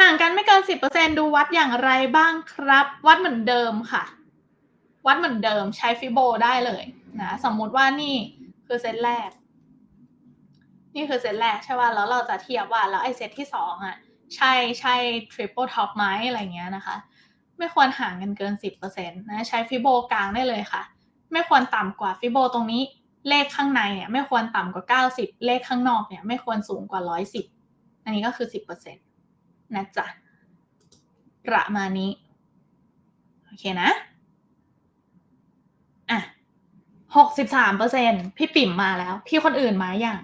ห่างกันไม่เกินสิบเปอร์เซ็นดูวัดอย่างไรบ้างครับ วัดเหมือนเดิมค่ะ วัดเหมือนเดิมใช้ฟิโบได้เลยนะสมมุติว่านี่คือเซตแรก นี่คือเซตแรกใช่ป่ะแล้วเราจะเทียบว่าแล้วไอเซตที่สองอะใช่ใช่ทริปเปิลท็อปไหมอะไรเงี้ยนะคะ ไม่ควรห่างกันเกินสิบเปอร์เซ็นต์นะใช้ฟิโบกลางได้เลยค่ะ ไม่ควรต่ำกว่าฟิโบตรงนี้เลขข้างในเนี่ยไม่ควรต่ำกว่าเก้าสิบเลขข้างนอกเนี่ยไม่ควรสูงกว่าร้อยสิบอันนี้ก็คือสิบเปอร์เซ็ นะจ๊ะ ประมาณนี้ โอเคนะ อะหกสิบสามเปอร์เซ็นพี่ปิ่มมาแล้ว พี่คนอื่นมาอย่าง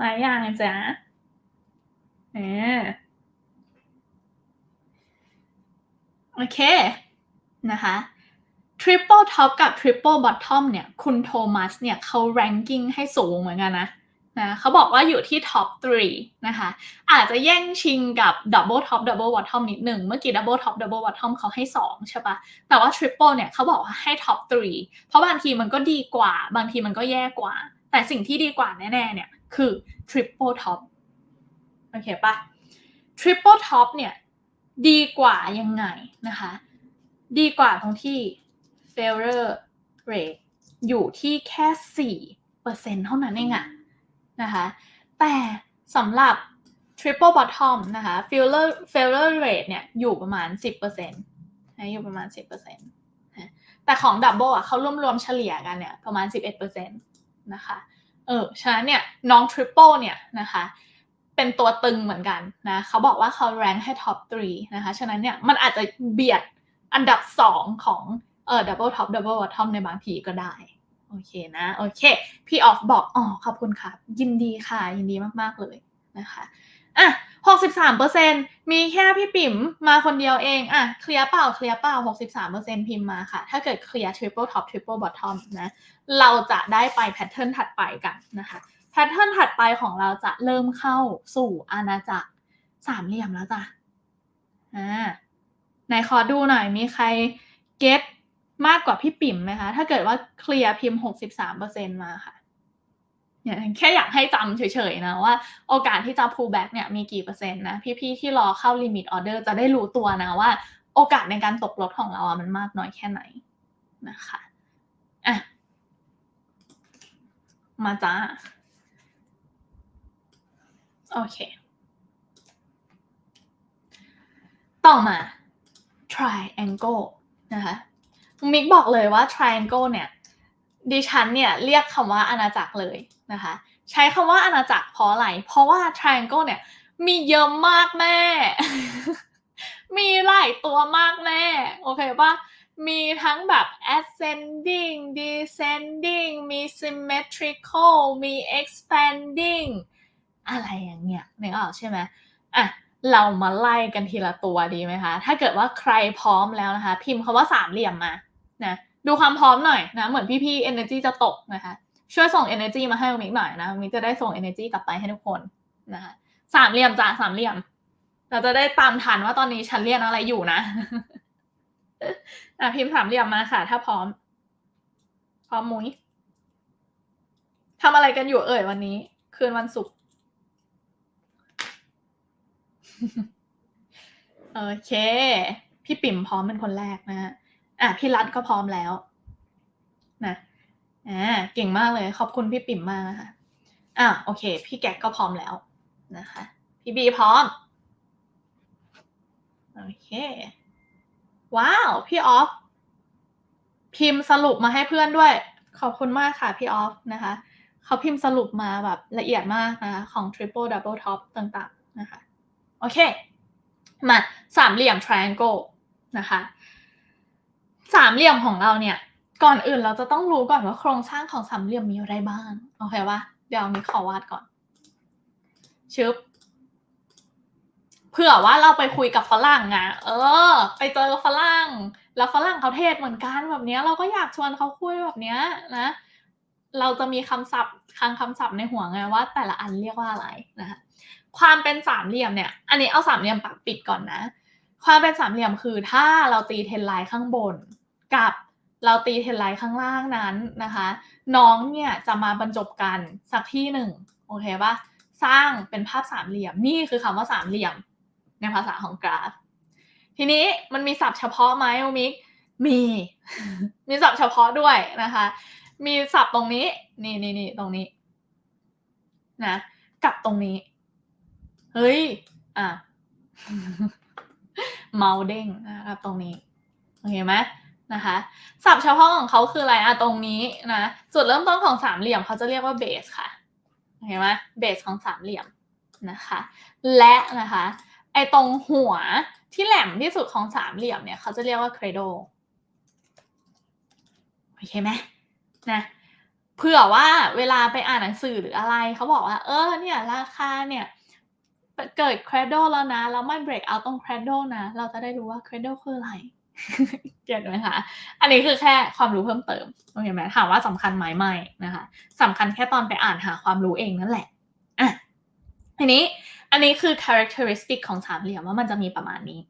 มาอย่างจ๊ะเออโอเค นะคะ Triple Top กับ Triple Bottom เนี่ย คุณโทมัสเนี่ยเขา ranking ให้สูงเหมือนกันนะ นะเขาบอกว่าอยู่ที่ top 3นะคะ อาจจะแย่งชิงกับ double top double bottom นิดหนึ่งเมื่อกี้ double top double bottom เขาให้ 2 ใช่ปะแต่ว่า triple เนี่ยเขาบอกว่าให้ top 3เพราะบางทีมันก็ดีกว่า บางทีมันก็แย่กว่า แต่สิ่งที่ดีกว่าแน่ๆเนี่ยคือ triple top โอเคปะ triple top เนี่ยดีกว่ายังไงนะคะ ดีกว่าตรงที่ failure rate อยู่ที่แค่4%เท่านั้นเองอะ นะคะแต่สำหรับ triple bottom นะคะ failure failure rate เนี่ยอยู่ประมาณ 10%นะอยู่ประมาณ 10%นะแต่ของ double อะเขารวมๆเฉลี่ยกันเนี่ยประมาณ 11%นะคะเออฉะนั้นเนี่ยน้อง triple เนี่ยนะคะเป็นตัวตึงเหมือนกันนะเขาบอกว่าเขา rank ให้ top 3นะคะฉะนั้นเนี่ยมันอาจจะเบียดอันดับ 2 ของเออ double top double bottom ในบางทีก็ได้ โอเคนะ โอเค พี่ออฟบอกอ๋อขอบคุณค่ะ ยินดีค่ะ ยินดีมาก ๆ เลยนะคะอะ63%มีแค่พี่ปิ๋มมาคนเดียวเองอะเคลียร์เปล่าเคลียร์เปล่า63%พิมพ์มาค่ะ ถ้าเกิดเคลียร์ triple top triple bottom นะ เราจะได้ไปแพทเทิร์นถัดไปกันนะคะแพทเทิร์นถัดไปของเราจะเริ่มเข้าสู่อาณาจักรสามเหลี่ยมแล้วจ้ะอ่าไหนขอดูหน่อยมีใครเก็ต มากกว่าพี่ปิ่มไหมคะ ถ้าเกิดว่าเคลียร์พิมพ์63%มาค่ะเนี่ยแค่อยากให้จำเฉยๆนะว่าโอกาสที่จะ pull back เนี่ยมีกี่เปอร์เซ็นต์นะพี่ๆที่รอเข้า limit order จะได้รู้ตัวนะว่า โอกาสในการตกลดของเราอะมันมากน้อยแค่ไหนนะคะอะมาจ้า โอเค ต่อมา triangle นะคะ มิกบอกเลยว่า triangle เนี่ยดิฉันเนี่ยเรียกคำว่าอาณาจักรเลยนะคะ ใช้คำว่าอาณาจักรเพราะอะไร เพราะว่า triangle เนี่ยมีเยอะมากแม่ มีหลายตัวมากแม่ โอเคปะมีทั้งแบบ ascending descending มี symmetrical มี expanding อะไรอย่างเงี้ยนึกออกใช่ไหมอะเรามาไล่กันทีละตัวดีไหมคะ ถ้าเกิดว่าใครพร้อมแล้วนะคะ พิมพ์คำว่าสามเหลี่ยมมา นะดูความพร้อมหน่อยนะเหมือนพี่ๆ energy จะตกนะคะช่วยส่ง energy มาให้มิกหน่อยนะมิกจะได้ส่ง energy กลับไปให้ทุกคนนะคะสามเหลี่ยมจ้ะสามเหลี่ยม เราจะได้ตามทันว่าตอนนี้ฉันเรียนอะไรอยู่นะอะพิมพ์สามเหลี่ยมมาค่ะ ถ้าพร้อม พร้อมมุ้ยทำอะไรกันอยู่เอ่ยวันนี้ คืนวันศุกร์โอเค พี่ปิ่มพร้อมเป็นคนแรกนะฮะ อะพี่รัฐก็พร้อมแล้วนะอ่าเก่งมากเลย ขอบคุณพี่ปิ่มมากนะคะอะโอเค พี่แก๊กก็พร้อมแล้วนะคะ พี่บีพร้อมโอเค ว้าว พี่ออฟพิมพ์สรุปมาให้เพื่อนด้วย ขอบคุณมากค่ะพี่ออฟนะคะ เขาพิมพ์สรุปมาแบบละเอียดมากนะคะของ triple double top ต่างๆนะคะ โอเค มาสามเหลี่ยม triangle นะคะ สามเหลี่ยมของเราเนี่ย ก่อนอื่นเราจะต้องรู้ก่อนว่าโครงสร้างของสามเหลี่ยมมีอะไรบ้างโอเคปะเดี๋ยวนี้ขอวาดก่อนชึบเผื่อว่าเราไปคุยกับฝรั่งอะเออ ไปเจอฝรั่ง แล้วฝรั่งเขาเทศเหมือนกันแบบเนี้ย เราก็อยากชวนเขาคุยแบบเนี้ยนะเราจะมีคำศัพท์คลังคำศัพท์ในหัวไงว่า แต่ละอันเรียกว่าอะไรนะคะความเป็นสามเหลี่ยมเนี่ย อันนี้เอาสามเหลี่ยมปากปิดก่อนนะ ความเป็นสามเหลี่ยมคือถ้าเราตีเทนไลน์ข้างบน กับเราตีเทนไลน์ข้างล่างนั้นนะคะ น้องเนี่ยจะมาบรรจบกันสักที่หนึ่งโอเคปะสร้างเป็นภาพสามเหลี่ยมนี่คือคำว่าสามเหลี่ยมในภาษาของกราฟ ทีนี้มันมีศัพท์เฉพาะไหมโอมิกมีมีศัพท์เฉพาะด้วยนะคะ มีศัพท์ตรงนี้นี่นี่นี่ตรงนี้นะกับตรงนี้ เฮ้ย อะ เมาเด้งนะครับตรงนี้ โอเคไหม นะคะศัพท์เฉพาะของเขาคืออะไรอะตรงนี้นะจุดเริ่มต้นของสามเหลี่ยมเขาจะเรียกว่าเบสค่ะเห็นไหมเบสของสามเหลี่ยมนะคะและนะคะไอตรงหัวที่แหลมที่สุดของสามเหลี่ยมเนี่ยเขาจะเรียกว่า cradle โอเคไหมนะเผื่อว่าเวลาไปอ่านหนังสือหรืออะไรเขาบอกว่า เออเนี่ยราคาเนี่ยเกิด cradle แล้วนะ แล้วมัน break out ตรง cradle นะ เราจะได้รู้ว่า cradle คืออะไร เก็ตไหมคะอันนี้คือแค่ความรู้เพิ่มเติมโอเคไหมถามว่าสำคัญไหมไม่นะคะสำคัญแค่ตอนไปอ่านหาความรู้เองนั่นแหละอะทีนี้อันนี้คือ characteristic ของสามเหลี่ยมว่ามันจะมีประมาณนี้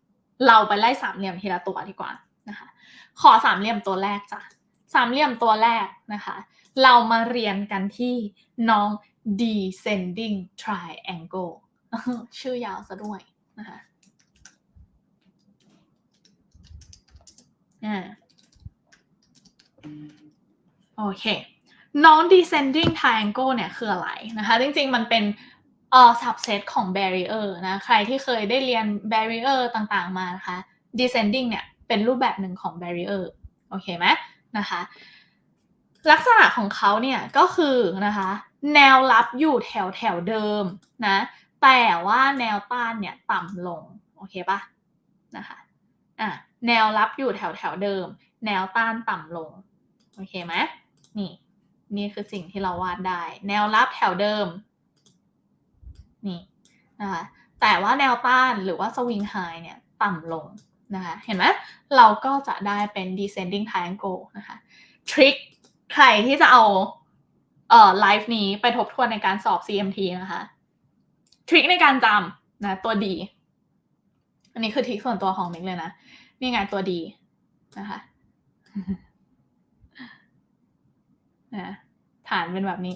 เราไปไล่สามเหลี่ยมทีละตัวดีกว่านะคะขอสามเหลี่ยมตัวแรกจ้ะสามเหลี่ยมตัวแรกนะคะ เรามาเรียนกันที่น้อง descending triangle ชื่อยาวซะด้วยนะคะ อ่าโอเคน้อง descending triangle เนี่ยคืออะไรนะคะ จริงๆ มันเป็นเอ่อ subset ของ barrier นะ ใครที่เคยได้เรียน barrier ต่างๆ มานะคะ descending เนี่ยเป็นรูปแบบหนึ่งของ barrier โอเคไหมนะคะ ลักษณะของเขาเนี่ยก็คือนะคะ แนวรับอยู่แถวแถวเดิมนะ แต่ว่าแนวต้านเนี่ยต่ำลง โอเคปะนะคะ อะ แนวรับอยู่แถวแถวเดิม แนวต้านต่ำลง โอเคไหมนี่ นี่คือสิ่งที่เราวาดได้ แนวรับแถวเดิม นี่นะคะแต่ว่าแนวต้านหรือว่าสวิงไฮเนี่ยต่ำลงนะคะเห็นไหมเราก็จะได้เป็น descending triangle นะคะทริคใครที่จะเอาเอ่อไลฟ์นี้ไปทบทวนในการสอบ CMT นะคะทริคในการจำนะตัวดี อันนี้คือทริคส่วนตัวของมิกเลยนะ นี่ไงตัวดีนะคะนะฐานเป็นแบบนี้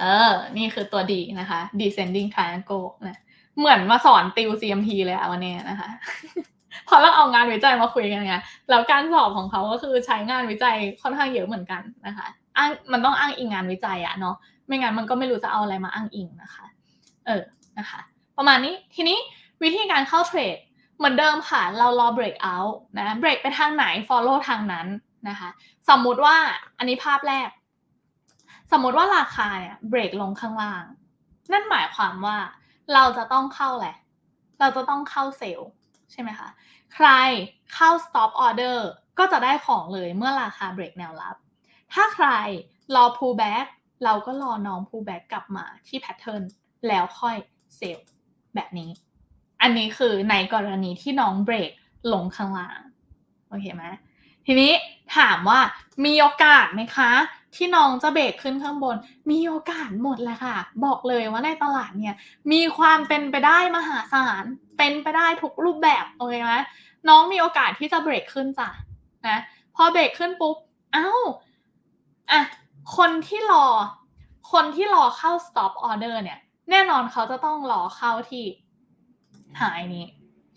เออ นี่คือตัวดีนะคะ descending triangle นะเหมือนมาสอนติว CMT เลยอะวันนี้นะคะพราะเราเอางานวิจัยมาคุยกันไงแล้วการสอบของเขาก็คือใช้งานวิจัยค่อนข้างเยอะเหมือนกันนะคะอ้างมันต้องอ้างอิงงานวิจัยอะเนาะไม่งั้นมันก็ไม่รู้จะเอาอะไรมาอ้างอิงนะคะ เออนะคะ ประมาณนี้ทีนี้วิธีการเข้าเทรด เหมือนเดิมค่ะ เรารอ break out นะ break ไปทางไหน follow ทางนั้นนะคะ สมมุติว่าอันนี้ภาพแรก สมมุติว่าราคาเนี่ย break ลงข้างล่าง นั่นหมายความว่าเราจะต้องเข้าแหละ เราจะต้องเข้าเซลล์ใช่ไหมคะ ใครเข้า stop order ก็จะได้ของเลยเมื่อราคา break แนวรับ ถ้าใครรอ pull back เราก็รอน้อง pull back กลับมาที่ pattern แล้วค่อยเซลล์แบบนี้ อันนี้คือในกรณีที่น้อง break ลงข้างล่างโอเคไหมทีนี้ถามว่ามีโอกาสไหมคะ ที่น้องจะเบรกขึ้นข้างบน มีโอกาสหมดเลยค่ะ บอกเลยว่าในตลาดเนี่ย มีความเป็นไปได้มหาศาลเป็นไปได้ทุกรูปแบบโอเคไหมน้องมีโอกาสที่จะเบรกขึ้นจ้ะนะพอเบรกขึ้นปุ๊บเอ้าอะคนที่รอ คนที่รอเข้า stop order เนี่ย แน่นอนเขาจะต้องรอเข้าที่ หายนี้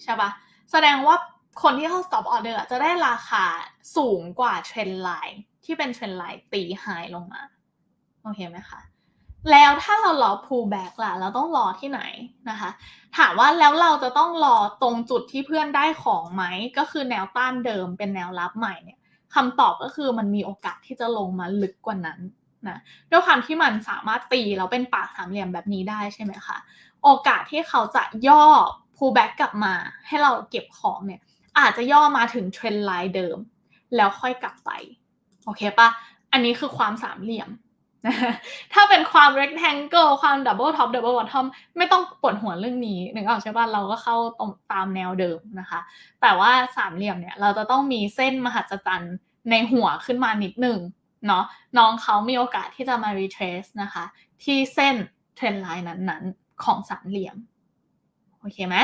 ใช่ปะแสดงว่าคนที่เข้า stop order จะได้ราคาสูงกว่าเทรนไลน์ที่เป็นเทรนไลน์ตีไฮลงมาโอเคไหมคะแล้วถ้าเรารอ pull back ล่ะ เราต้องรอที่ไหนนะคะ ถามว่าแล้วเราจะต้องรอตรงจุดที่เพื่อนได้ของไหม ก็คือแนวต้านเดิมเป็นแนวรับใหม่เนี่ยคำตอบก็คือมันมีโอกาสที่จะลงมาลึกกว่านั้นนะด้วยความที่มันสามารถตีแล้วเป็นปากสามเหลี่ยมแบบนี้ได้ใช่ไหมคะ โอกาสที่เขาจะย่อ pull back กลับมา ให้เราเก็บของเนี่ย อาจจะย่อมาถึงเทรนไลน์เดิม แล้วค่อยกลับไป โอเคปะอันนี้คือความสามเหลี่ยม ถ้าเป็นความ rectangle ความ double top double bottom ไม่ต้องปวดหัวเรื่องนี้นึกออกใช่ปะเราก็เข้าตรงตามแนวเดิมนะคะ แต่ว่าสามเหลี่ยมเนี่ย เราจะต้องมีเส้นมหัศจรรย์ในหัวขึ้นมานิดหนึ่งเนาะน้องเขามีโอกาสที่จะมา retrace นะคะ ที่เส้นเทรนไลน์นั้นๆ ของสามเหลี่ยมโอเคไหม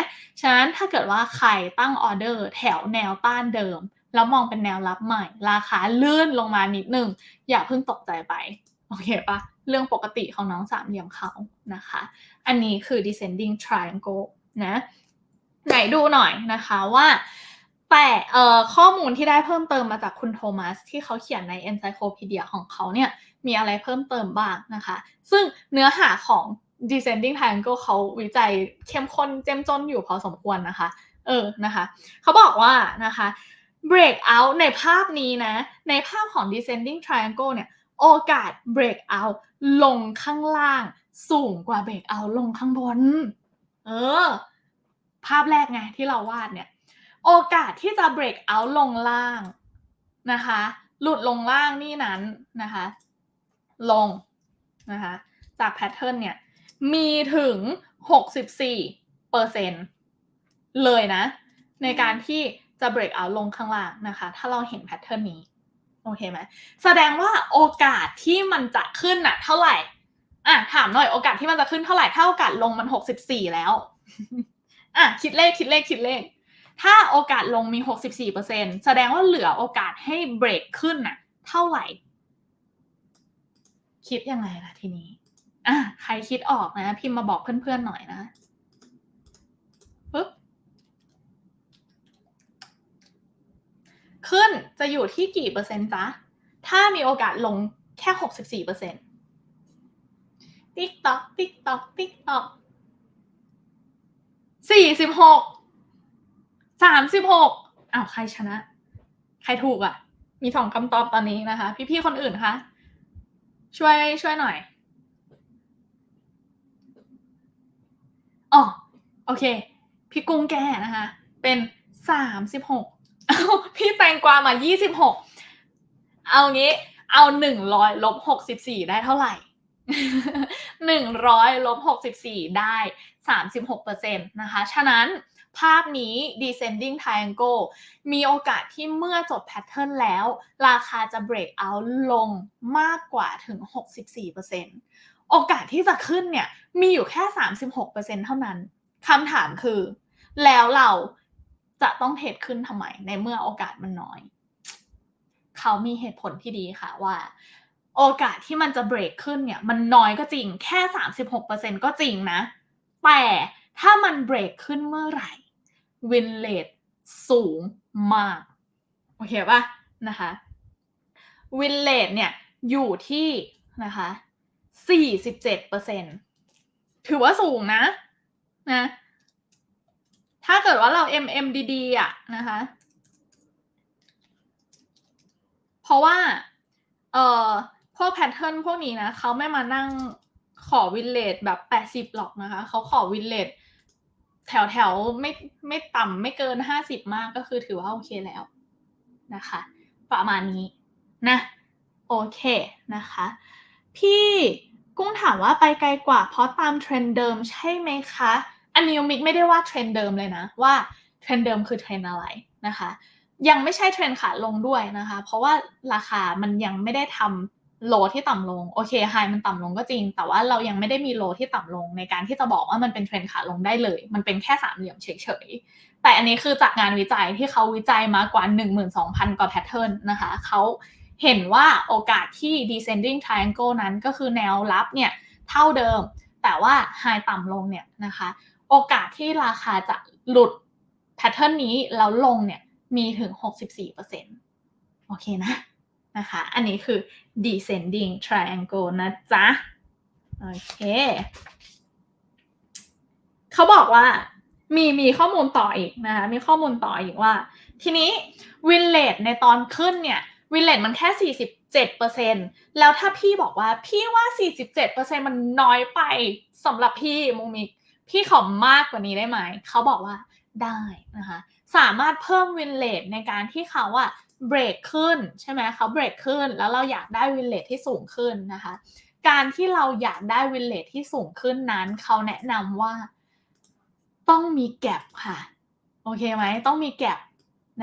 ฉะนั้นถ้าเกิดว่าใครตั้งออเดอร์แถวแนวต้านเดิม แล้วมองเป็นแนวรับใหม่ ราคาเลื่อนลงมานิดนึง อย่าเพิ่งตกใจไป โอเคปะเรื่องปกติของน้องสามเหลี่ยมเขานะคะ อันนี้คือ descending triangle นะ ไหนดูหน่อยนะคะว่าแต่เอ่อข้อมูลที่ได้เพิ่มเติมมาจากคุณโทมัสที่เขาเขียนใน encyclopedia ของเขาเนี่ยมีอะไรเพิ่มเติมบ้างนะคะ ซึ่งเนื้อหาของ descending triangle เขาวิจัยเข้มข้นเจ้มจนอยู่พอสมควรนะคะ เออนะคะเขาบอกว่านะคะ break out ในภาพนี้นะ ในภาพของ descending triangle เนี่ยโอกาส break out ลงข้างล่าง สูงกว่า break out ลงข้างบน เออ ภาพแรกไงที่เราวาดเนี่ย โอกาสที่จะ break out ลงล่างนะคะ หลุดลงล่างนี่นั้นนะคะ ลงนะคะ จากแพทเทิร์นเนี่ย มีถึง 64เปอร์เซ็นเลยนะ ในการที่จะ break out ลงข้างล่างนะคะ ถ้าเราเห็นแพทเทิร์นนี้ โอเคไหมแสดงว่าโอกาสที่มันจะขึ้นน่ะเท่าไหร่อะถามหน่อยโอกาสที่มันจะขึ้นเท่าไหร่ถ้าโอกาสลงมัน 64 แล้วอะคิดเลขคิดเลขคิดเลข ถ้าโอกาสลงมี 64%แสดงว่าเหลือโอกาสให้เบรกขึ้นน่ะเท่าไหร่ คิดยังไงล่ะทีนี้ อะใครคิดออกนะพิมพ์มาบอกเพื่อนๆหน่อยนะปึ๊บขึ้นจะอยู่ที่กี่เปอร์เซ็นต์จ๊ะ ถ้ามีโอกาสลงแค่64เปอร์เซ็นต์ติ๊กต๊อกติ๊กต๊อกติ๊กต๊อกสี่สิบหกสามสิบหกอ้าวใครชนะ ใครถูกอะ มีสองคำตอบตอนนี้นะคะ พี่ๆคนอื่นคะช่วยช่วยหน่อย อ๋อโอเค พี่กุ้งแก้นะคะ เป็นสามสิบหกพี่แตงกวามายี่สิบหกเอางี้ เอาหนึ่งร้อยลบหกสิบสี่ได้เท่าไหร่หนึ่งร้อยลบหกสิบสี่ได้สามสิบหกเปอร์เซ็นต์นะคะ ฉะนั้นภาพนี้ descending triangle มีโอกาสที่เมื่อจบแพทเทิร์นแล้ว ราคาจะ break out ลงมากกว่าถึง 64% โอกาสที่จะขึ้นเนี่ยมีอยู่แค่ 36%เท่านั้นคำถามคือ แล้วเราจะต้องเทรดขึ้นทำไม ในเมื่อโอกาสมันน้อย เขามีเหตุผลที่ดีค่ะว่า โอกาสที่มันจะเบรกขึ้นเนี่ย มันน้อยก็จริง แค่ 36%ก็จริงนะ แต่ถ้ามันเบรกขึ้นเมื่อไหร่วินเลทสูงมาก โอเคป่ะนะคะวินเลทเนี่ยอยู่ที่นะคะ 47%ถือว่าสูงนะนะ ถ้าเกิดว่าเรา MMDD อะนะคะ เพราะว่า เอ่อ พวกแพทเทิร์นพวกนี้นะเขาไม่มานั่งขอวินเลทแบบ 80 หรอกนะคะ เขาขอวินเลทแถวแถวไม่ไม่ต่ำไม่เกิน 50 มากก็คือถือว่าโอเคแล้วนะคะ ประมาณนี้นะ โอเคนะคะ พี่กุ้งถามว่าไปไกลกว่า เพราะตามเทรนด์เดิมใช่ไหมคะ อันนี้มิกไม่ได้ว่าเทรนด์เดิมเลยนะ ว่าเทรนด์เดิมคือเทรนด์อะไรนะคะ ยังไม่ใช่เทรนด์ขาลงด้วยนะคะ เพราะว่าราคามันยังไม่ได้ทำโลที่ต่ำลงโอเคไฮมันต่ำลงก็จริง แต่ว่าเรายังไม่ได้มีโลที่ต่ำลงในการที่จะบอกว่ามันเป็นเทรนด์ขาลงได้เลย มันเป็นแค่สามเหลี่ยมเฉยๆแต่อันนี้คือจากงานวิจัยที่เขาวิจัยมากว่า 12,000 กว่าแพทเทิร์นนะคะเขา เห็นว่าโอกาสที่ descending triangle นั้นก็คือแนวรับเนี่ยเท่าเดิม แต่ว่า high ต่ำลงเนี่ยนะคะ โอกาสที่ราคาจะหลุดแพทเทิร์นนี้แล้วลงเนี่ยมีถึง 64%โอเคนะนะคะ อันนี้คือ descending triangle นะจ๊ะ โอเค เขาบอกว่ามีมีข้อมูลต่ออีกนะคะ มีข้อมูลต่ออีกว่า ทีนี้วินเลทในตอนขึ้นเนี่ย วินเลทมันแค่ 47%แล้วถ้าพี่บอกว่าพี่ว่า 47%มันน้อยไปสำหรับพี่มุมิกพี่ขอมากกว่านี้ได้ไหม เขาบอกว่าได้นะคะ สามารถเพิ่มวินเลทในการที่เขาอะเบรกขึ้นใช่ไหมเขาเบรกขึ้น แล้วเราอยากได้วินเลทที่สูงขึ้นนะคะ การที่เราอยากได้วินเลทที่สูงขึ้นนั้น เขาแนะนำว่า ต้องมีแกลบค่ะ โอเคไหม ต้องมีแกลบ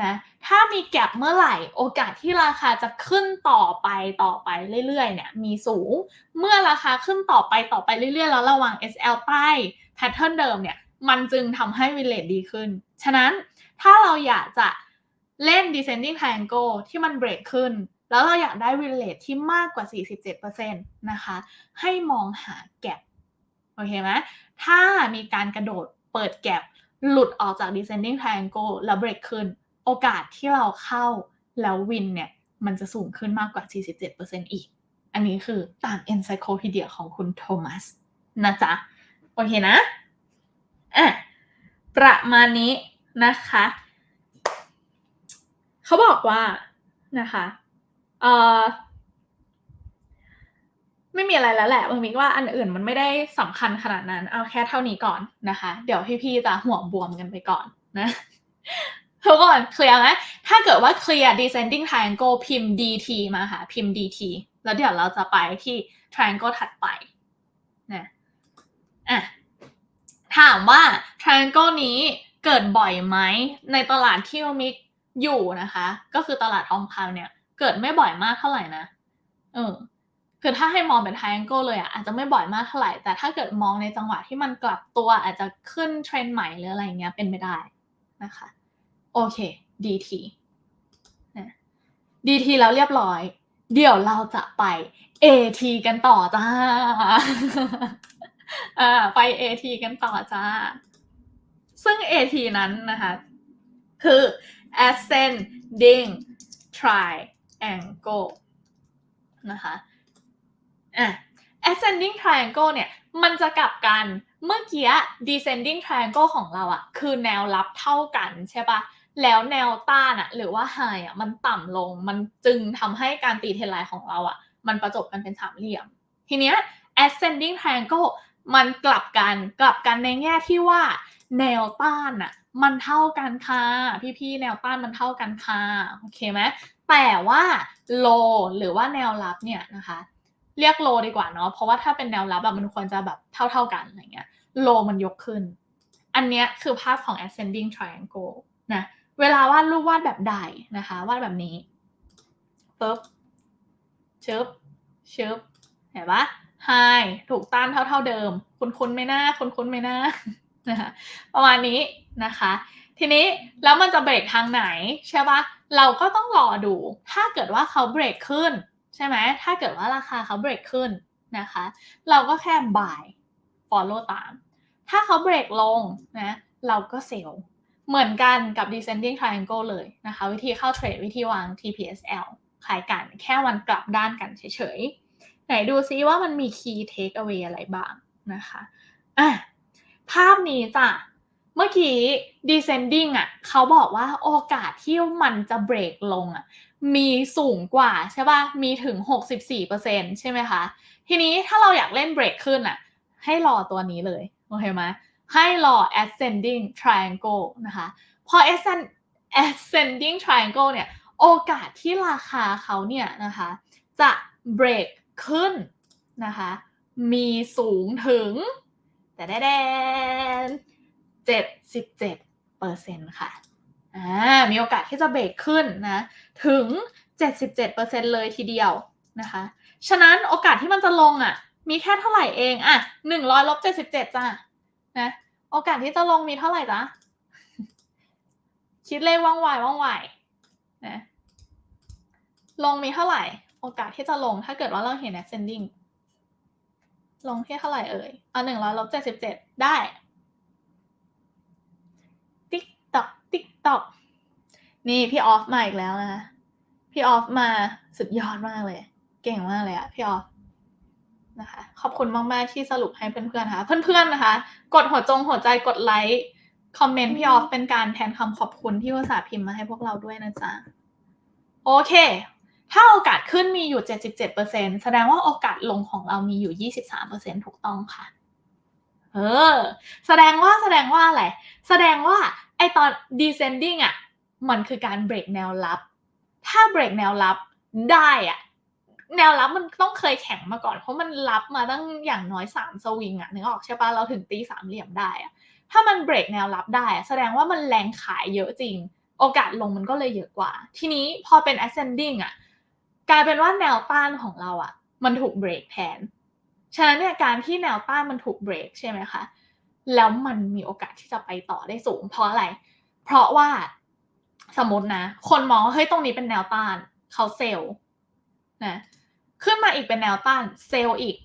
นะถ้ามีแกลบเมื่อไหร่โอกาสที่ราคาจะขึ้นต่อไปต่อไปเรื่อยๆเนี่ยมีสูง เมื่อราคาขึ้นต่อไปต่อไปเรื่อยๆ แล้วระวัง SL ใต้แพทเทิร์นเดิมเนี่ยมันจึงทำให้วินเลทดีขึ้น ฉะนั้นถ้าเราอยากจะเล่น descending triangle ที่มันเบรกขึ้น แล้วเราอยากได้วินเลทที่มากกว่า 47%นะคะ ให้มองหาแกลบโอเคไหมถ้ามีการกระโดดเปิดแก็บหลุดออกจาก descending triangle แล้วเบรกขึ้น โอกาสที่เราเข้าแล้ววินเนี่ย มันจะสูงขึ้นมากกว่า 47%อีก อันนี้คือตาม encyclopedia ของคุณโทมัสนะจ๊ะ โอเคนะอะประมาณนี้นะคะ เขาบอกว่านะคะเอ่อไม่มีอะไรแล้วแหละบางทีว่าอันอื่นมันไม่ได้สำคัญขนาดนั้น เอาแค่เท่านี้ก่อนนะคะ เดี๋ยวพี่ๆจะหัวบวมกันไปก่อนนะ ทุกคนเคลียร์ไหมถ้าเกิดว่าเคลียร์ descending triangle พิมพ์ dt มาค่ะ พิมพ์ dt แล้วเดี๋ยวเราจะไปที่ triangle ถัดไปนะอะถามว่า triangle นี้เกิดบ่อยไหมในตลาดที่มิกอยู่นะคะ ก็คือตลาดทองคำเนี่ย เกิดไม่บ่อยมากเท่าไหร่นะเออคือถ้าให้มองเป็น triangle เลยอะอาจจะไม่บ่อยมากเท่าไหร่ แต่ถ้าเกิดมองในจังหวะที่มันกลับตัวอาจจะขึ้นเทรนด์ใหม่หรืออะไรเงี้ยเป็นไปได้นะคะ โอเค DT นะ DT แล้วเรียบร้อย เดี๋ยวเราจะไป AT กันต่อจ้าไป AT กันต่อจ้า ซึ่ง AT นั้นนะคะ คือ ascending triangle นะคะอะ ascending triangle เนี่ย มันจะกลับกัน เมื่อกี้ descending triangle ของเราอะคือแนวรับเท่ากันใช่ปะ แล้วแนวต้านอะหรือว่า high อะมันต่ำลง มันจึงทำให้การตีเทรนไลน์ของเราอะมันประจบกันเป็นสามเหลี่ยม ทีเนี้ย ascending triangle มันกลับกันกลับกันในแง่ที่ว่าแนวต้านอะมันเท่ากันค่ะพี่ๆแนวต้านมันเท่ากันค่ะโอเคไหมแต่ว่า low หรือว่าแนวรับเนี่ยนะคะ เรียก low ดีกว่าเนาะเพราะว่าถ้าเป็นแนวรับแบบมันควรจะแบบเท่าๆกันอะไรเงี้ย low มันยกขึ้น อันเนี้ยคือภาพของ ascending triangle นะ เวลาวาดรูปวาดแบบใดนะคะวาดแบบนี้ปึ๊บเชึบเชึบเห็นปะ high ถูกต้านเท่าๆเดิม คุ้นๆไม่น่าคุ้นๆไม่น่านะคะประมาณนี้นะคะ ทีนี้แล้วมันจะเบรกทางไหนใช่ปะเราก็ต้องรอดูถ้าเกิดว่าเขาเบรกขึ้นใช่ไหมถ้าเกิดว่าราคาเขาเบรกขึ้นนะคะ เราก็แค่ buy follow ตาม ถ้าเขาเบรกลงนะเราก็เซลล์ เหมือนกันกับ descending triangle เลยนะคะ วิธีเข้าเทรดวิธีวาง TPSL คล้ายกันแค่วันกลับด้านกันเฉยๆ ไหนดูซิว่ามันมี key take away อะไรบ้างนะคะอะภาพนี้จ้ะ เมื่อกี้ descending อะเขาบอกว่าโอกาสที่มันจะเบรกลงอะมีสูงกว่าใช่ป่ะ มีถึง 64%ใช่ไหมคะ ทีนี้ถ้าเราอยากเล่นเบรกขึ้นอะ ให้รอตัวนี้เลย โอเคไหม ให้รอ ascending triangle นะคะพอ ascending triangle เนี่ยโอกาสที่ราคาเขาเนี่ยนะคะจะเบรกขึ้นนะคะมีสูงถึงแต่แดนเจ็ดสิบเจ็ดเปอร์เซ็นต์ค่ะอ่ามีโอกาสที่จะเบรกขึ้นนะถึง 77%เลยทีเดียวนะคะ ฉะนั้นโอกาสที่มันจะลงอะ มีแค่เท่าไหร่เองอะ100ลบ77จ้ะ นะโอกาสที่จะลงมีเท่าไหร่จ๊ะ คิดเลขว่องไวว่องไวนะลงมีเท่าไหร่ โอกาสที่จะลงถ้าเกิดว่าเราเห็น ascending ลงที่เท่าไหร่เอ่ยเอาหนึ่งร้อยลบเจ็ดสิบเจ็ดได้ ติ๊กตอกติ๊กตอกนี่พี่ออฟมาอีกแล้วนะ พี่ออฟมาสุดยอดมากเลย เก่งมากเลยอะพี่ออฟ นะคะ ขอบคุณมากๆที่สรุปให้เพื่อนๆนะคะเพื่อนๆนะคะ กดหัวจงหัวใจกดไลค์คอมเมนต์พี่ออฟเป็นการแทนคำขอบคุณที่อุตส่าพิมพ์มาให้พวกเราด้วยนะจ๊ะโอเค ถ้าโอกาสขึ้นมีอยู่ 77%แสดงว่าโอกาสลงของเรามีอยู่ 23%ถูกต้องค่ะ เออ แสดงว่าแสดงว่าอะไร แสดงว่าไอตอน descending อะ มันคือการเบรกแนวรับ ถ้าเบรกแนวรับได้อะ แนวรับมันต้องเคยแข็งมาก่อน เพราะมันรับมาตั้งอย่างน้อยสามสวิงอะนึกออกใช่ปะเราถึงตีสามเหลี่ยมได้อะถ้ามันเบรกแนวรับได้อะแสดงว่ามันแรงขายเยอะจริง โอกาสลงมันก็เลยเยอะกว่า ทีนี้พอเป็น ascending อะกลายเป็นว่าแนวต้านของเราอะ่ะมันถูกเบรกแทนฉะนั้นเนี่ยการที่แนวต้านมันถูกเบรกใช่ไหมคะแล้วมันมีโอกาสที่จะไปต่อได้สูง เพราะอะไร เพราะว่าสมมตินะ คนมองว่าเฮ้ยตรงนี้เป็นแนวต้านเขาเซลล์นะ ขึ้นมาอีกเป็นแนวต้านเซลล์อีก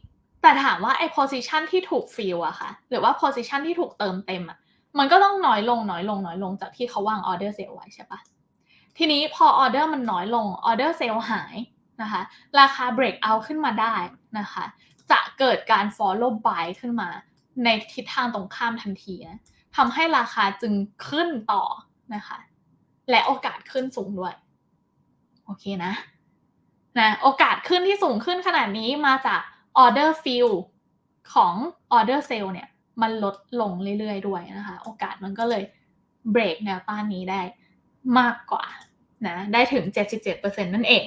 แต่ถามว่าไอ้ position ที่ถูก fill อะค่ะ หรือว่า position ที่ถูกเติมเต็มอะมันก็ต้องน้อยลงน้อยลงน้อยลงจากที่เขาวาง order sale ไว้ใช่ปะทีนี้พอ order มันน้อยลง order sale หายนะคะราคา break out ขึ้นมาได้นะคะจะเกิดการ follow buy ขึ้นมาในทิศทางตรงข้ามทันทีนะทำให้ราคาจึงขึ้นต่อนะคะ และโอกาสขึ้นสูงด้วย โอเคนะ นะโอกาสขึ้นที่สูงขึ้นขนาดนี้มาจาก order fill ของ order sale เนี่ยมันลดลงเรื่อยๆด้วยนะคะ โอกาสมันก็เลย break แนวต้านนี้ได้มากกว่านะได้ถึง 77%นั่นเอง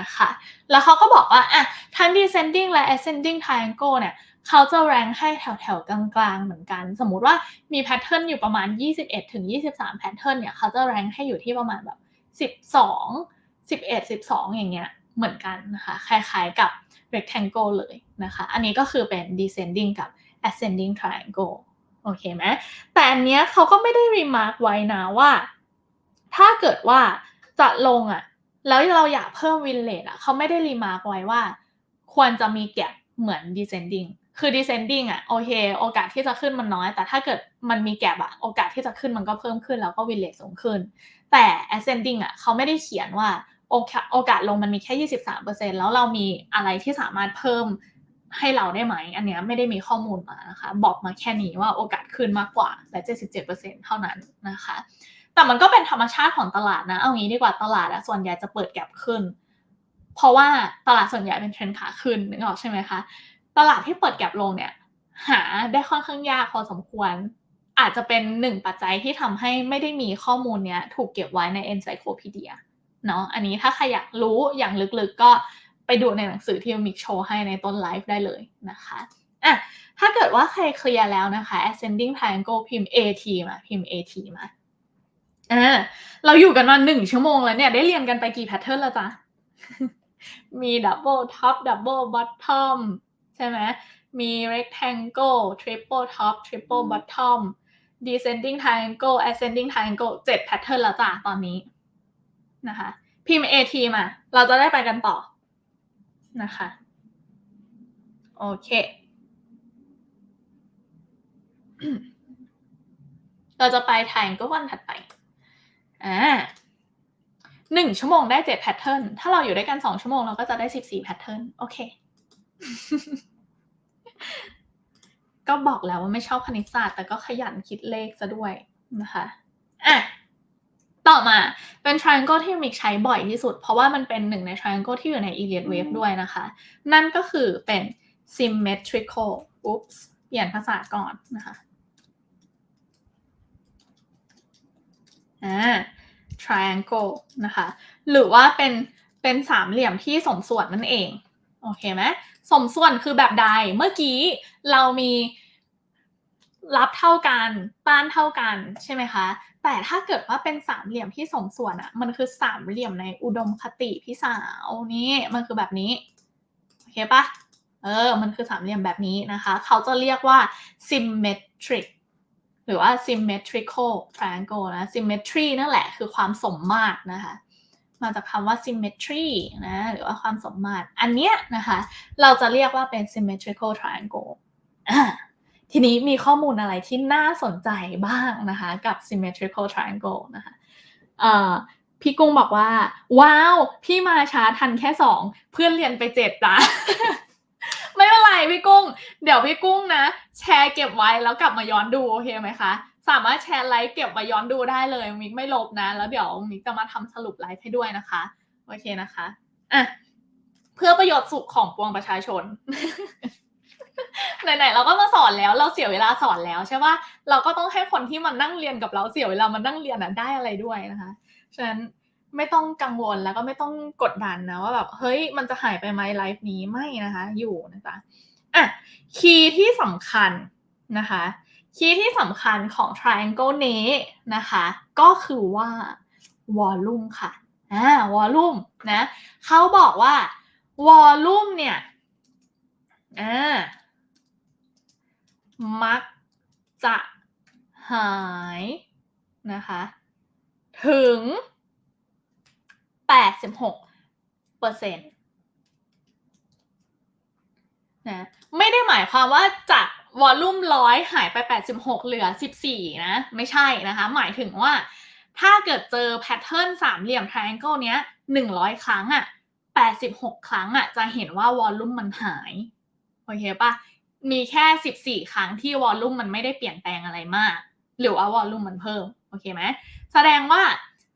นะคะ แล้วเขาก็บอกว่าอะทั้ง descending และ ascending triangle เนี่ยเขาจะแรงให้แถวๆ กลางๆ เหมือนกัน สมมุติว่ามีแพทเทิร์นอยู่ประมาณ 21ถึง23 แพทเทิร์นเนี่ยเขาจะแรงให้อยู่ที่ประมาณแบบ 12 11 12 อย่างเงี้ย เหมือนกันนะคะคล้ายๆกับ rectangle เลยนะคะ อันนี้ก็คือเป็น descending กับ ascending triangle โอเคไหมแต่อันเนี้ยเขาก็ไม่ได้ remark ไว้นะว่า ถ้าเกิดว่าจะลงอะ่ะแล้วเราอยากเพิ่ม win rate อะเขาไม่ได้ remark ไว้ว่า ควรจะมีแก็บเหมือน descending คือ descending อะโอเค โอกาสที่จะขึ้นมันน้อย แต่ถ้าเกิดมันมีแก็บอะโอกาสที่จะขึ้นมันก็เพิ่มขึ้นแล้วก็ win rate สูงขึ้น แต่ ascending อะเขาไม่ได้เขียนว่า โอกาสลงมันมีแค่ 23%แล้วเรามีอะไรที่สามารถเพิ่มให้เราได้ไหม อันเนี้ยไม่ได้มีข้อมูลมานะคะ บอกมาแค่นี้ว่าโอกาสขึ้นมากกว่าและ 77%เท่านั้นนะคะ แต่มันก็เป็นธรรมชาติของตลาดนะ เอางี้ดีกว่าตลาดอะส่วนใหญ่จะเปิดแก็บขึ้น เพราะว่าตลาดส่วนใหญ่เป็นเทรนขาขึ้นนึกออกใช่ไหมคะ ตลาดที่เปิดแก็บลงเนี่ย หาได้ค่อนข้างยากพอสมควร อาจจะเป็นหนึ่งปัจจัยที่ทำให้ไม่ได้มีข้อมูลเนี้ยถูกเก็บไว้ใน encyclopedia เนาะอันนี้ถ้าใครอยากรู้อย่างลึกๆก็ไปดูในหนังสือที่มิกโชว์ให้ในต้นไลฟ์ได้เลยนะคะอะถ้าเกิดว่าใครเคลียร์แล้วนะคะ ascending triangle พิมพ์ AT มาพิมพ์ AT มาอ่าเราอยู่กันมาหนึ่งชั่วโมงแล้วเนี่ย ได้เรียนกันไปกี่แพทเทิร์นแล้วจ๊ะ มี double top double bottom ใช่ไหมมี rectangle triple top triple bottom descending triangle ascending triangle เจ็ดแพทเทิร์นแล้วจ้ะตอนนี้ นะคะ พิมพ์ AT มา เราจะได้ไปกันต่อนะคะ โอเค เราจะไป triangle วันถัดไป อ่าหนึ่งชั่วโมงได้เจ็ดแพทเทิร์น ถ้าเราอยู่ด้วยกันสองชั่วโมงเราก็จะได้สิบสี่แพทเทิร์น โอเค ก็บอกแล้วว่าไม่ชอบคณิตศาสตร์ แต่ก็ขยันคิดเลขซะด้วยนะคะ อะ ต่อมาเป็น triangle ที่มิกใช้บ่อยที่สุด เพราะว่ามันเป็นหนึ่งใน triangle ที่อยู่ใน Elliott wave ด้วยนะคะ นั่นก็คือเป็น symmetrical oops เปลี่ยนภาษาก่อนนะคะอ่า triangle นะคะ หรือว่าเป็นเป็นสามเหลี่ยมที่สมส่วนนั่นเอง โอเคไหมสมส่วนคือแบบใดเมื่อกี้เรามี รับเท่ากันต้านเท่ากันใช่ไหมคะ แต่ถ้าเกิดว่าเป็นสามเหลี่ยมที่สมส่วนอะมันคือสามเหลี่ยมในอุดมคติพี่สาวนี่มันคือแบบนี้โอเคปะเออ มันคือสามเหลี่ยมแบบนี้นะคะ เขาจะเรียกว่า symmetric หรือว่า symmetrical triangle นะ symmetry นั่นแหละคือความสมมาตรนะคะ มาจากคำว่า symmetry นะ หรือว่าความสมมาตร อันเนี้ยนะคะ เราจะเรียกว่าเป็น symmetrical triangle ทีนี้มีข้อมูลอะไรที่น่าสนใจบ้างนะคะกับ symmetrical triangle นะคะพี่กุ้งบอกว่า ว้าว พี่มาช้าทันแค่สองเพื่อนเรียนไปเจ็ดจ้ะไม่เป็นไรพี่กุ้ง เดี๋ยวพี่กุ้งนะ แชร์เก็บไว้แล้วกลับมาย้อนดูโอเคไหมคะสามารถแชร์ไลฟ์เก็บมาย้อนดูได้เลยมิกไม่ลบนะ แล้วเดี๋ยวมิกจะมาทำสรุปไลฟ์ให้ด้วยนะคะโอเคนะคะอะเพื่อประโยชน์สุขของปวงประชาชน ไหนๆเราก็มาสอนแล้วเราเสียเวลาสอนแล้วใช่ปะเราก็ต้องให้คนที่มานั่งเรียนกับเราเสียเวลามานั่งเรียนอะได้อะไรด้วยนะคะฉะนั้นไม่ต้องกังวลแล้วก็ไม่ต้องกดดันนะว่าแบบเฮ้ยมันจะหายไปไหมไลฟ์นี้ไม่นะคะ อยู่นะจ๊ะอะคีย์ที่สำคัญนะคะ คีย์ที่สำคัญของ triangle นี้นะคะ ก็คือว่า volume ค่ะอ่า volume นะเขาบอกว่า volume เนี่ยอ่า มักจะหายนะคะถึง 86เปอร์เซ็นต์นะไม่ได้หมายความว่าจากวอลลุ่มร้อยหายไป 86 เหลือ 14 นะ ไม่ใช่นะคะ หมายถึงว่าถ้าเกิดเจอแพทเทิร์นสามเหลี่ยม triangle เนี้ย 100 ครั้งอะ86 ครั้งอะจะเห็นว่าวอลลุ่มมันหาย โอเคปะ มีแค่ 14 ครั้งที่วอลลุ่มมันไม่ได้เปลี่ยนแปลงอะไรมาก หรือว่าวอลลุ่มมันเพิ่ม โอเคไหม แสดงว่า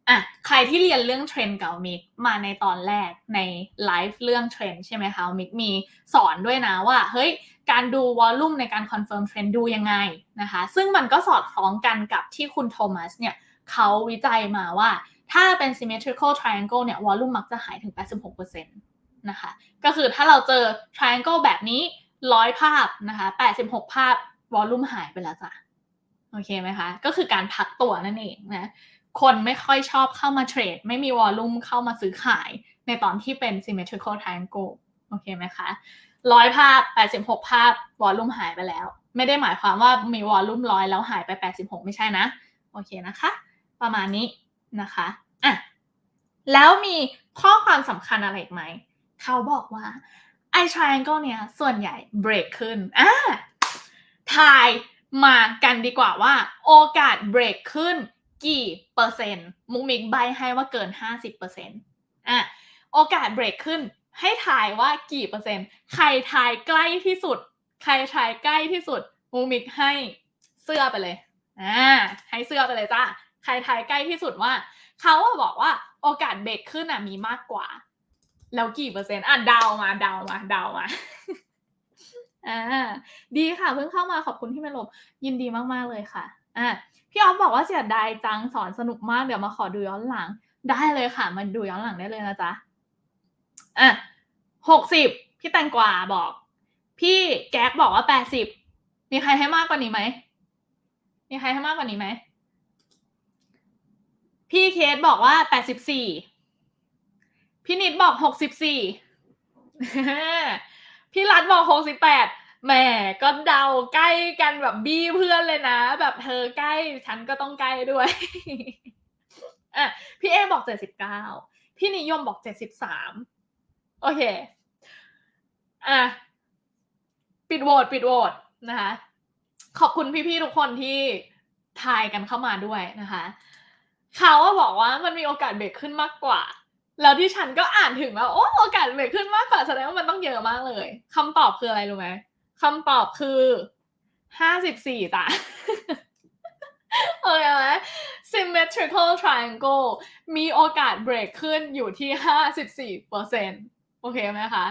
อะใครที่เรียนเรื่องเทรนด์กับมิกมาในตอนแรกในไลฟ์เรื่องเทรนด์ใช่ไหมคะมิกมีสอนด้วยนะว่า เฮ้ย การดูวอลลุ่มในการคอนเฟิร์มเทรนด์ดูยังไงนะคะ ซึ่งมันก็สอดคล้องกันกับที่คุณโทมัสเนี่ยเขาวิจัยมาว่า ถ้าเป็น symmetrical triangle เนี่ยวอลลุ่มมักจะหายถึง 86%นะคะ ก็คือถ้าเราเจอ triangle แบบนี้ ร้อยภาพนะคะ86ภาพวอลลุ่มหายไปแล้วจ้ะโอเคไหมคะ ก็คือการพักตัวนั่นเองนะ คนไม่ค่อยชอบเข้ามาเทรด ไม่มีวอลลุ่มเข้ามาซื้อขาย ในตอนที่เป็น symmetrical triangle โอเคไหมคะร้อยภาพ 86 ภาพวอลลุ่มหายไปแล้ว ไม่ได้หมายความว่ามีวอลลุ่มร้อยแล้วหายไป 86 ไม่ใช่นะ โอเคนะคะ ประมาณนี้นะคะอะแล้วมีข้อความสำคัญอะไรอีกไหม เขาบอกว่า ไอ้ triangle เนี่ยส่วนใหญ่ break ขึ้นอะทายมากันดีกว่าว่า โอกาส break ขึ้นกี่เปอร์เซ็นต์มุกมิกใบให้ว่าเกิน 50เปอร์เซ็นต์อะโอกาส break ขึ้นให้ทายว่ากี่เปอร์เซ็นต์ใครทายใกล้ที่สุด ใครทายใกล้ที่สุดมุกมิกให้เสื้อไปเลยอ่าให้เสื้อไปเลยจ้าใครทายใกล้ที่สุดว่า เขาบอกว่าโอกาสเบรกขึ้นอะมีมากกว่า แล้วกี่เปอร์เซ็นต์อะดาวมาดาวมาดาวมาอ่าดีค่ะเพิ่งเข้ามาขอบคุณที่มาลบยินดีมากๆเลยค่ะอะพี่ออฟบอกว่าเสียดายจังสอนสนุกมากเดี๋ยวมาขอดูย้อนหลัง ได้เลยค่ะมาดูย้อนหลังได้เลยนะจ๊ะอะหกสิบพี่แตงกวาบอก พี่แก๊กบอกว่าแปดสิบมีใครให้มากกว่านี้ไหมมีใครให้มากกว่านี้ไหมพี่เคสบอกว่าแปดสิบสี่ พี่นิดบอกหกสิบสี่พี่รัฐบอกหกสิบแปดแหมก็เดาใกล้กันแบบบี้เพื่อนเลยนะ แบบเธอใกล้ฉันก็ต้องใกล้ด้วยอะพี่เอบอกเจ็ดสิบเก้าพี่นิยมบอกเจ็ดสิบสามโอเคอะปิดโหวตปิดโหวตนะคะ ขอบคุณพี่ๆทุกคนที่ทายกันเข้ามาด้วยนะคะ เขาบอกว่ามันมีโอกาสเบรกขึ้นมากกว่า แล้วที่ฉันก็อ่านถึงแล้วโอ้โอกาสเบรกขึ้นมากกว่าแสดงว่ามันต้องเยอะมากเลยคำตอบคืออะไรรู้ไหมคำตอบคือห้าสิบสี่จ้ะโอเคไหม symmetrical triangle มีโอกาสเบรกขึ้นอยู่ที่ห้าสิบสี่เปอร์เซ็นตโอเคไหมคะ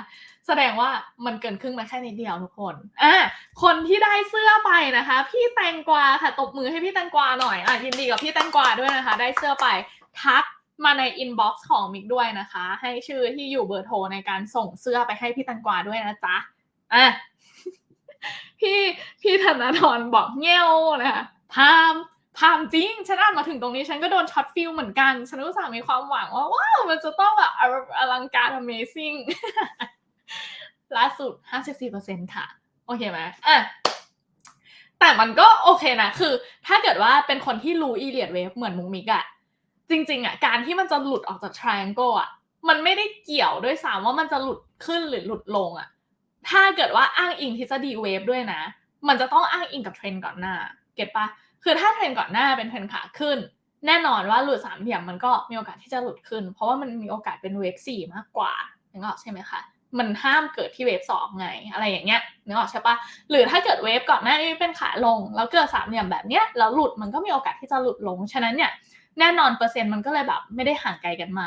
แสดงว่ามันเกินครึ่งมาแค่นิดเดียวทุกคน อะ คนที่ได้เสื้อไปนะคะ พี่แตงกวาค่ะ ตบมือให้พี่แตงกวาหน่อย อะยินดีกับพี่แตงกวาด้วยนะคะ ได้เสื้อไป ทัก มาในอินบ็อกซ์ของมิกด้วยนะคะ ให้ชื่อที่อยู่เบอร์โทรในการส่งเสื้อไปให้พี่แตงกวาด้วยนะจ๊ะอะพี่พี่ธนาธรบอกเงี้ยวนะคะพามพามจริงฉันอ่านมาถึงตรงนี้ฉันก็โดนช็อตฟิลเหมือนกัน ฉันรู้สึกมีความหวังว่าว้าวมันจะต้องแบบอลังการ amazing ล่าสุด 54%ค่ะ โอเคไหมอะแต่มันก็โอเคนะ คือถ้าเกิดว่าเป็นคนที่รู้อีเลียดเวฟเหมือนมุกมิกอะ จริงๆอะการที่มันจะหลุดออกจาก triangle อะมันไม่ได้เกี่ยวด้วยซ้ำว่ามันจะหลุดขึ้นหรือหลุดลงอะถ้าเกิดว่าอ้างอิงทฤษฎีเวฟด้วยนะ มันจะต้องอ้างอิงกับเทรนก่อนหน้า เก็ตปะคือถ้าเทรนก่อนหน้าเป็นเทรนขาขึ้น แน่นอนว่าหลุดสามเหลี่ยมมันก็มีโอกาสที่จะหลุดขึ้น เพราะว่ามันมีโอกาสเป็นเวฟสี่มากกว่านึกออกใช่ไหมคะมันห้ามเกิดที่เวฟสองไงอะไรอย่างเงี้ยนึกออกใช่ปะหรือถ้าเกิดเวฟก่อนหน้านี้เป็นขาลง แล้วเกิดสามเหลี่ยมแบบเนี้ยแล้วหลุดมันก็มีโอกาสที่จะหลุดลง ฉะนั้นเนี่ย แน่นอนเปอร์เซ็นต์มันก็เลยแบบไม่ได้ห่างไกลกันมาก